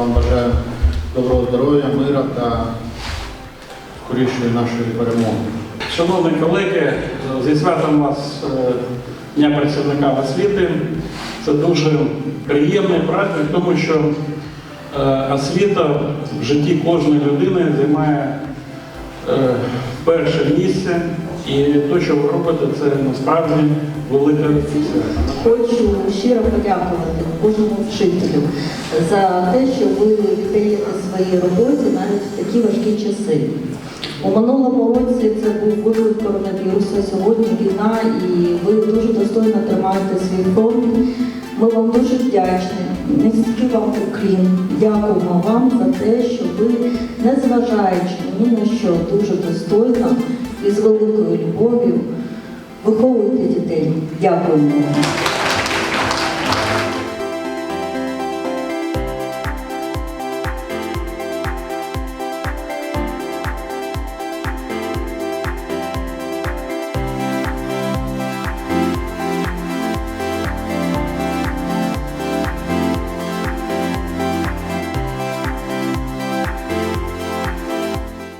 Вам бажаю доброго здоров'я, мира та скорішої нашої перемоги. Шановні колеги, зі святом вас е, Дня працівника освіти. Це дуже приємний праздник, тому що е, освіта в житті кожної людини займає перше місце. І те, що ви робите, це насправді велике свято. Хочу щиро подякувати кожному вчителю за те, що ви віддаєте своїй роботі навіть в такі важкі часи. У минулому році це був виклик коронавірусу, сьогодні війна, і ви дуже достойно тримаєте свій фронт. Ми вам дуже вдячні. Низький вам уклін. Дякуємо вам за те, що ви, незважаючи ні на що, дуже достойно і з великою любов'ю виховуєте дітей. Дякуємо вам.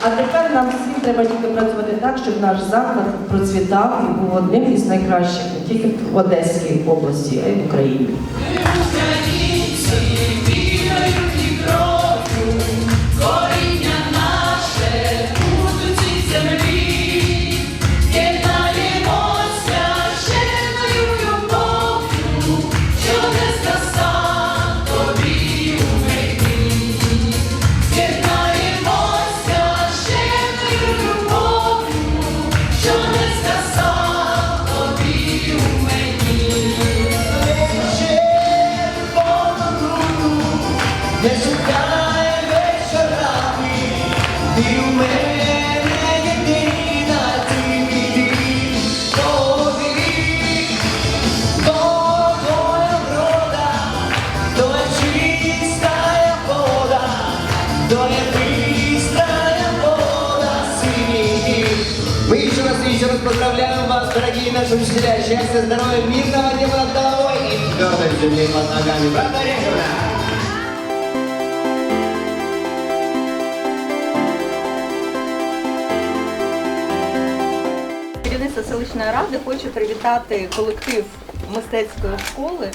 А тепер нам всім треба тільки працювати так, щоб наш заклад процвітав і був одним із найкращих не тільки в Одеській області, а й в Україні. Вас, дорогие наши учителя. Счастья, здоровья, мирного неба над головой и твердой земли под ногами. Правда, Режина? Керівництво селищної ради хоче привітати колектив мистецької школи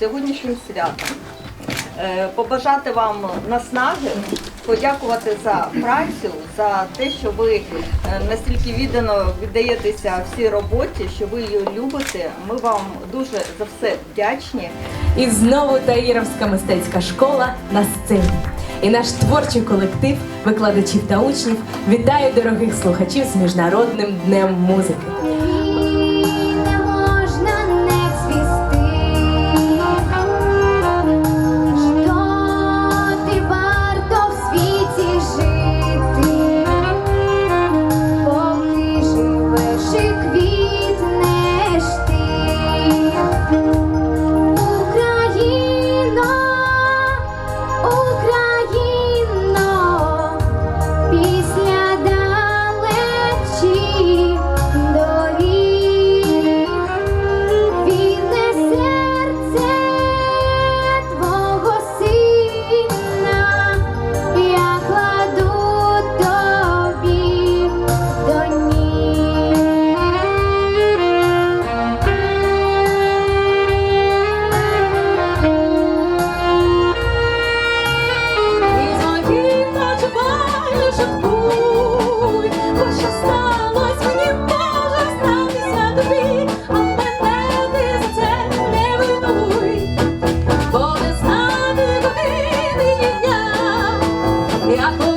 сьогоднішнім святом. Е, Побажати вам наснаги, подякувати за працю, за те, що ви е, настільки віддано віддаєтеся всій роботі, що ви її любите. Ми вам дуже за все вдячні. І знову Таїровська мистецька школа на сцені. І наш творчий колектив викладачів та учнів вітає дорогих слухачів з Міжнародним днем музики. Yeah.